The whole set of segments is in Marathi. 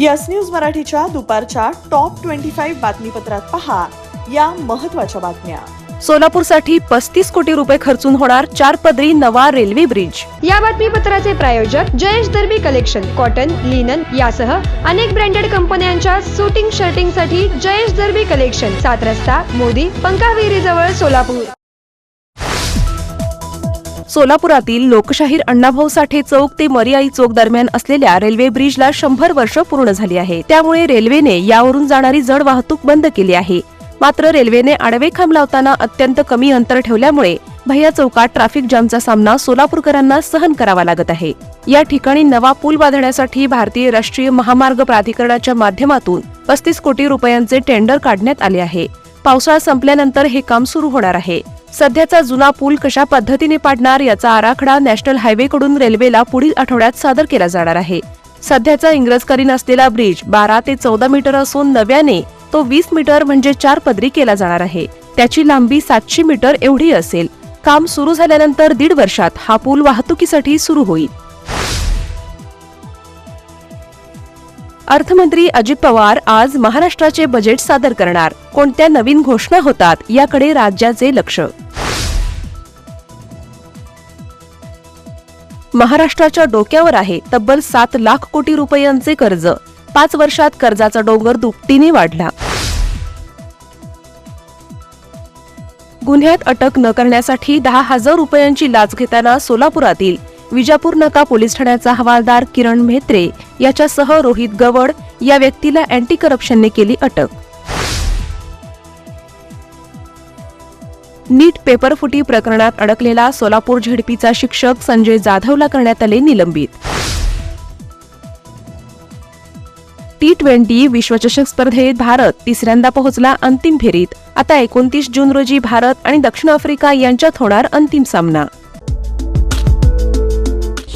यस न्यूज मराठीच्या दुपारच्या टॉप ट्वेंटी फाईव्ह बातमीपत्रात पहा या महत्त्वाच्या बातम्या. सोलापूरसाठी पस्तीस कोटी रुपये खर्चून होणार चार पदरी नवा रेल्वे ब्रिज. या बातमीपत्राचे प्रायोजक Jayesh Darbi collection cotton linen यासह अनेक ब्रँडेड कंपन्यांच्या सुटिंग शर्टिंगसाठी जयेश दर्बी कलेक्शन सात रस्ता मोदी पंकाविहिरी जवळ सोलापूर. सोलापुरातील लोकशाहीर अण्णाभाऊ साठे चौक ते मरियाई चौक दरम्यान असलेल्या रेल्वे ब्रिजला शंभर वर्ष पूर्ण झाली आहे. त्यामुळे रेल्वेने यावरून जाणारी जड वाहतूक बंद केली आहे. मात्र रेल्वेने आडवे खांब लावताना अत्यंत कमी अंतर ठेवल्यामुळे भैया चौकात ट्रॅफिक जामचा सामना सोलापूरकरांना सहन करावा लागत आहे. या ठिकाणी नवा पूल बांधण्यासाठी भारतीय राष्ट्रीय महामार्ग प्राधिकरणाच्या माध्यमातून पस्तीस कोटी रुपयांचे टेंडर काढण्यात आले आहे. पावसाळा संपल्यानंतर हे काम सुरू होणार आहे. सध्याचा जुना पूल कशा पद्धतीने पाडणार याचा आराखडा नॅशनल हायवेकडून रेल्वेला पुढील आठवड्यात सादर केला जाणार आहे. सध्याचा इंग्रजकरीन असलेला ब्रिज बारा ते चौदा मीटर असून नव्याने तो वीस मीटर म्हणजे चार पदरी केला जाणार आहे. त्याची लांबी सातशे मीटर एवढी असेल. काम सुरू झाल्यानंतर दीड वर्षात हा पूल वाहतुकीसाठी सुरू होईल. अर्थमंत्री अजित पवार आज महाराष्ट्राचे बजेट सादर करणार. कोणत्या नवीन घोषणा होतात याकडे राज्याचे लक्ष. महाराष्ट्राच्या डोक्यावर आहे तब्बल सात लाख कोटी रुपयांचे कर्ज. पाच वर्षात कर्जाचा डोंगर दुपटीने वाढला. गुन्ह्यात अटक न करण्यासाठी दहा हजार रुपयांची लाच घेताना सोलापुरातील विजापूर नका पोलीस ठाण्याचा हवालदार किरण म्हेत्रे याच्यासह रोहित गवड या व्यक्तीला अँटी करप्शनने केली अटक. नीट पेपरफुटी प्रकरणात अडकलेला सोलापूर झेडपीचा शिक्षक संजय जाधवला करण्यात आले निलंबित. टी ट्वेंटी विश्वचषक स्पर्धेत भारत तिसऱ्यांदा पोहोचला अंतिम फेरीत. आता एकोणतीस जून रोजी भारत आणि दक्षिण आफ्रिका यांच्यात होणार अंतिम सामना.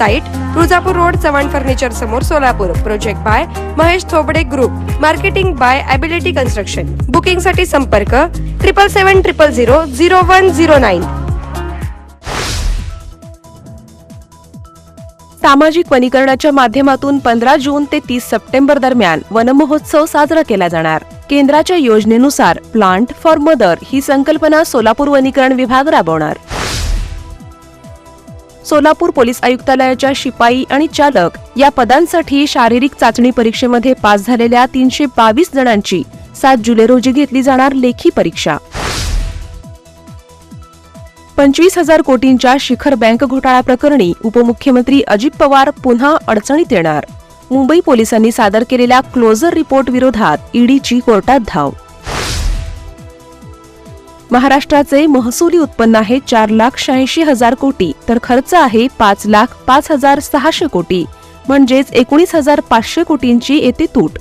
Site Tuljapur road Chavan furniture समोर Solapur. Project by Mahesh Thobade group marketing by ability construction बुकिंगसाठी संपर्क triple seven triple zero zero one zero nine सामाजिक वनीकरणाच्या माध्यमातून पंधरा जून ते तीस सप्टेंबर दरम्यान वनमहोत्सव साजरा केला जाणार. केंद्राच्या योजनेनुसार प्लांट फॉर मदर ही संकल्पना सोलापूर वनीकरण विभाग राबवणार. सोलापूर पोलीस आयुक्तालयाच्या शिपाई आणि चालक या पदांसाठी शारीरिक चाचणी परीक्षेमध्ये पास झालेल्या तीनशे बावीस जणांची सात जुलै रोजी घेतली जाणार लेखी परीक्षा. पंचवीस हजार कोटींच्या शिखर बँक घोटाळा प्रकरणी उपमुख्यमंत्री अजित पवार पुन्हा अडचणीत येणार. मुंबई पोलिसांनी सादर केलेल्या क्लोजर रिपोर्ट विरोधात ईडीची कोर्टात धाव महाराष्ट्राचे महसुली उत्पन्न आहे चार लाख शहाऐंशी हजार कोटी तर खर्च आहे पाच लाख पाच हजार सहाशे कोटी. म्हणजेच एकोणीस हजार पाचशे कोटींची येते तूट.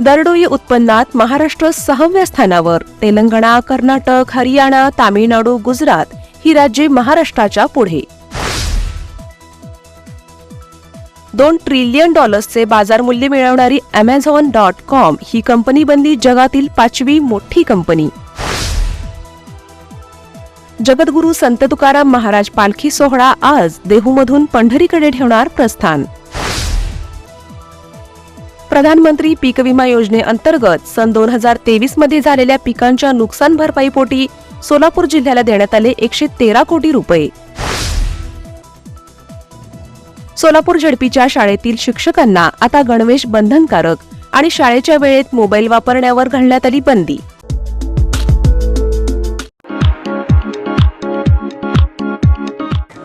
दरडोई उत्पन्नात महाराष्ट्र सहाव्या स्थानावर तेलंगणा कर्नाटक हरियाणा तामिळनाडू गुजरात ही राज्ये महाराष्ट्राच्या पुढे. दोन ट्रिलियन डॉलर्सचे बाजार मूल्य मिळवणारी अमेझॉन डॉट कॉम ही कंपनी बनली जगातील पाचवी मोठी कंपनी. जगद्गुरू संत तुकाराम महाराज पालखी सोहळा आज देहूमधून पंढरीकडे ठेवणार प्रस्थान. प्रधानमंत्री पीक विमा योजनेअंतर्गत सन दोन हजार तेवीसमध्ये झालेल्या पिकांच्या नुकसान भरपाईपोटी सोलापूर जिल्ह्याला देण्यात आले एकशे तेरा कोटी रुपये. सोलापूर झडपीच्या शाळेतील शिक्षकांना आता गणवेश बंधनकारक आणि शाळेच्या वेळेत मोबाईल वापरण्यावर घालण्यात आली बंदी.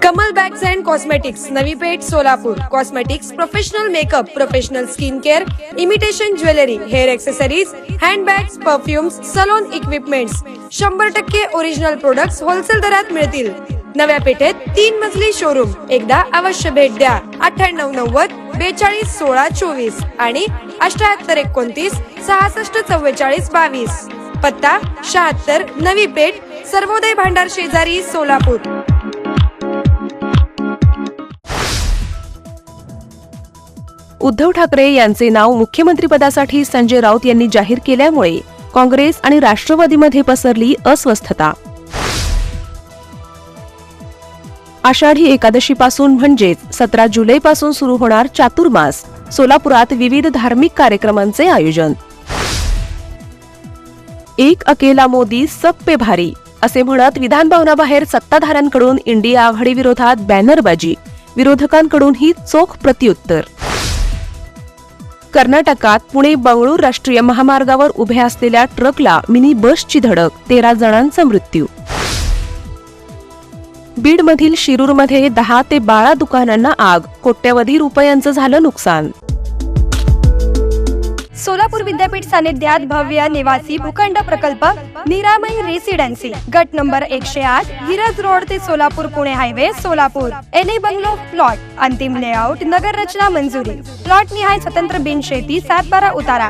Kamal bags and cosmetics Navi Peth Solapur. Cosmetics professional makeup professional skin care imitation jewellery hair accessories handbags perfumes salon equipments शंभर टक्के ओरिजिनल प्रोडक्ट्स होलसेल दरात मिळतील. नव्या पेठेत तीन मजली शोरूम एकदा अवश्य भेट द्या. अठ्ठ्याण्णव नव्वद बेचाळीस सोळा चोवीस आणि अठ्याहत्तर एकोणतीस सहासष्ट चव्वेचाळीस बावीस. पत्ता शहात्तर नवी पेठ सर्वोदय भांडार शेजारी सोलापूर. उद्धव ठाकरे यांचे नाव मुख्यमंत्रीपदासाठी संजय राऊत यांनी जाहीर केल्यामुळे काँग्रेस आणि राष्ट्रवादीमध्ये पसरली अस्वस्थता. आषाढी एकादशीपासून म्हणजेच सतरा जुलैपासून सुरू होणार चातुर्मास. सोलापुरात विविध धार्मिक कार्यक्रमांचे आयोजन. एक अकेला मोदी सब पे भारी असे म्हणत विधानभवनाबाहेर सत्ताधाऱ्यांकडून इंडिया आघाडीविरोधात बॅनरबाजी बॅनरबाजी विरोधकांकडूनही चोख प्रत्युत्तर. कर्नाटकात पुणे बंगळूर राष्ट्रीय महामार्गावर उभ्या असलेल्या ट्रकला मिनी बसची धडक तेरा जणांचा मृत्यू. बीडमधील शिरूरमध्ये दहा ते बारा दुकानांना आग. कोट्यवधी रुपयांचं झालं नुकसान. सोलापूर विद्यापीठ सानिध्यात भव्य निवासी भूखंड प्रकल्प निरामय रेसिडेन्सी गट नंबर एकशे आठ हिरज रोड ते Solapur Pune highway Solapur. NA bungalow plot. अंतिम लेआउट नगर रचना मंजुरी. प्लॉट निहाय स्वतंत्र बिनशेती सात बारा उतारा.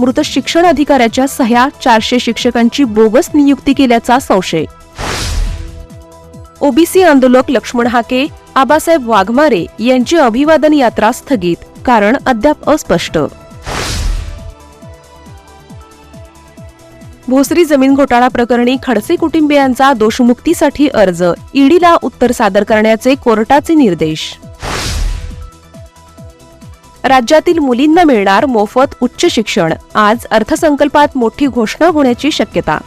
मृत शिक्षण अधिकाऱ्याच्या सह्या चारशे शिक्षकांची बोगस नियुक्ती केल्याचा संशय. ओबीसी आंदोलक लक्ष्मण हाके आबासाहेब वाघमारे यांची अभिवादन यात्रा स्थगित कारण अद्याप अस्पष्ट. भोसरी जमीन घोटाळा प्रकरणी खडसे कुटुंबियांचा दोषमुक्तीसाठी अर्ज ईडीला उत्तर सादर करण्याचे कोर्टाचे निर्देश. राज्यातील मुलींना मिळणार मोफत उच्च शिक्षण. आज अर्थसंकल्पात मोठी घोषणा होण्याची शक्यता.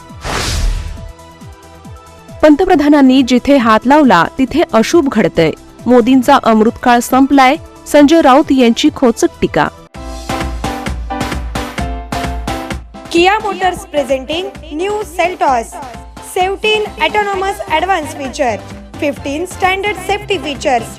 पंतप्रधानांनी जिथे हात लावला तिथे अशुभ घडतंय. मोदींचा अमृतकाळ संपलाय संजय राऊत यांची खोचक टीका. Kia Motors presenting new Seltos seventeen autonomous advance feature fifteen standard safety features